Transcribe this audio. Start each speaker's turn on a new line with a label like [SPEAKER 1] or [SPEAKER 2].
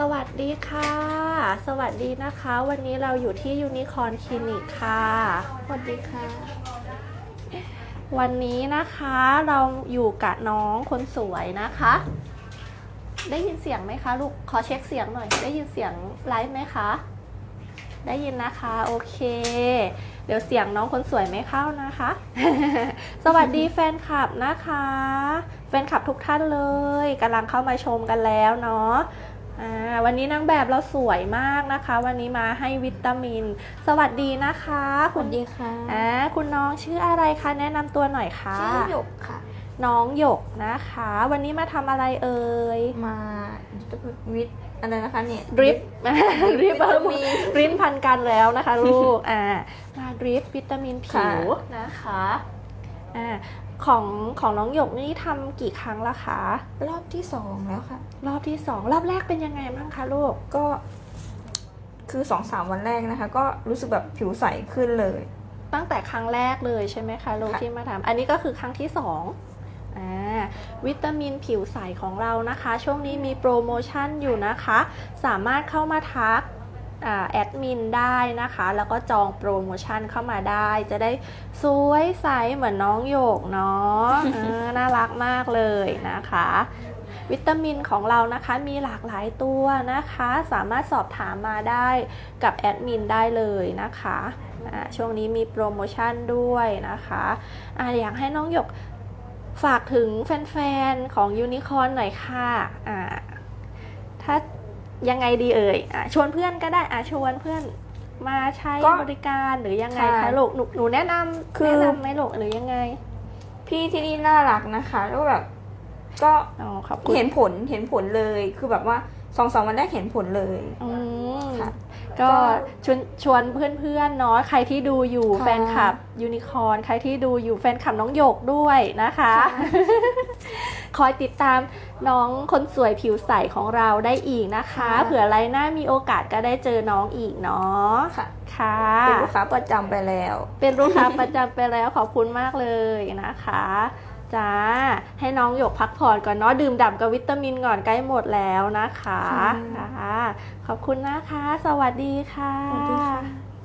[SPEAKER 1] สวัสดีค่ะ สวัสดีนะคะ วันนี้เราอยู่ที่ยูนิคอนคลินิกค่ะ
[SPEAKER 2] สวัสดีค่ะ
[SPEAKER 1] วันนี้นะคะเราอยู่กับน้องคนสวยนะคะ ได้ยินเสียงไหมคะลูกขอเช็คเสียงหน่อย ได้ยินเสียงไลฟ์ไหมคะ ได้ยินนะคะโอเค เดี๋ยวเสียงน้องคนสวยไม่เข้านะคะ สวัสดีแฟนคลับนะคะ แฟนคลับทุกท่านเลยกำลังเข้ามาชมกันแล้วเนาะอ่า วันนี้นางแบบเราสวยมากนะคะ วันนี้มาให้วิตามิน สวัสดีนะคะ
[SPEAKER 2] ส
[SPEAKER 1] คุ
[SPEAKER 2] วั
[SPEAKER 1] ณ
[SPEAKER 2] สดีค่ะ
[SPEAKER 1] อ่าคุณน้องชื่ออะไรคะแนะนำตัวหน่อยค่ะ
[SPEAKER 2] ชื่อหยกค่ะ
[SPEAKER 1] น้องหยกนะคะ วันนี้มาทำอะไรเอ่ย
[SPEAKER 2] มาวิทย์อะไรนะคะเนี่ย
[SPEAKER 1] ดริปดริป
[SPEAKER 2] วิตามิน
[SPEAKER 1] ริปพันกันแล้วนะคะลูกอ่ามาดริปวิตามินผิว
[SPEAKER 2] ค่ะ
[SPEAKER 1] นะคะอ่า ของของน้องหยกนี่ทำกี่ครั้งละคะ
[SPEAKER 2] รอบที่สองแล้วค่ะ
[SPEAKER 1] รอบที่สองรอบแรกเป็นยังไงบ้างคะลูก
[SPEAKER 2] ก็ คือสองสามวันแรกนะคะ ก็รู้สึกแบบผิวใสขึ้นเลย
[SPEAKER 1] ตั้งแต่ครั้งแรกเลยใช่ไหมคะลูก
[SPEAKER 2] ค่ะ
[SPEAKER 1] ที่มาทำอันนี้ก็คือครั้งที่สองอ่าวิตามินผิวใสของเรานะคะ ช่วงนี้มีโปรโมชั่นอยู่นะคะ สามารถเข้ามาทักอ่า แอดมินได้นะคะ แล้วก็จองโปรโมชั่นเข้ามาได้ จะได้สวยใสเหมือนน้องโยกเนาะน่ารักมากเลยนะคะวิตามินของเรานะคะมีหลากหลายตัวนะคะ สามารถสอบถามมาได้กับแอดมินได้เลยนะคะช่วงนี้มีโปรโมชั่นด้วยนะคะอะอยากให้น้องหยกฝากถึงแฟนๆ ของยูนิคอร์นหน่อยค่ะอ่าถ้า ยังไงดีเอ่ยอะชวนเพื่อนก็ได้อะชวนเพื่อนมาใช้
[SPEAKER 2] ก็
[SPEAKER 1] บริการหรือยังไง
[SPEAKER 2] ค่ะ
[SPEAKER 1] คะลูกหนูหนูแนะนำ
[SPEAKER 2] คือ
[SPEAKER 1] แนะนำไหมลูกหรือยังไง
[SPEAKER 2] พี่ที่นี่น่ารักนะคะแล้วก็แบบ ก็
[SPEAKER 1] อ๋อขอบคุณ
[SPEAKER 2] เห็นผลเห็นผลเลย คือแบบว่าสองสามวันแรกเห็นผลเลย
[SPEAKER 1] อืม
[SPEAKER 2] ค่ะ
[SPEAKER 1] ก็
[SPEAKER 2] ก็
[SPEAKER 1] ชวนชวนเพื่อนๆเนาะใครที่ดูอยู่
[SPEAKER 2] ค่ะ
[SPEAKER 1] แฟนคลับยูนิคอร์นใครที่ดูอยู่แฟนคลับน้องหยกด้วยนะคะ
[SPEAKER 2] ค่ะ
[SPEAKER 1] คอยติดตามน้องคนสวยผิวใสของเราได้อีกนะคะ
[SPEAKER 2] ค่ะ
[SPEAKER 1] เผื่อไรหน้ามีโอกาสก็ได้เจอน้องอีกเนาะ
[SPEAKER 2] ค่ะ
[SPEAKER 1] ค่ะ
[SPEAKER 2] เป็นลูกค้าประจำไปแล้ว
[SPEAKER 1] เป็นลูกค้าประจำไปแล้วขอบคุณมากเลยนะคะ จ้า ให้น้องหยกพักผ่อนก่อนเนาะดื่มด่ำกับวิตามินก่อนใกล้หมดแล้วนะคะ
[SPEAKER 2] ค่ะ
[SPEAKER 1] ค่ะขอบคุณนะคะ สวัสดีค่ะ
[SPEAKER 2] สวัสดีค่ะ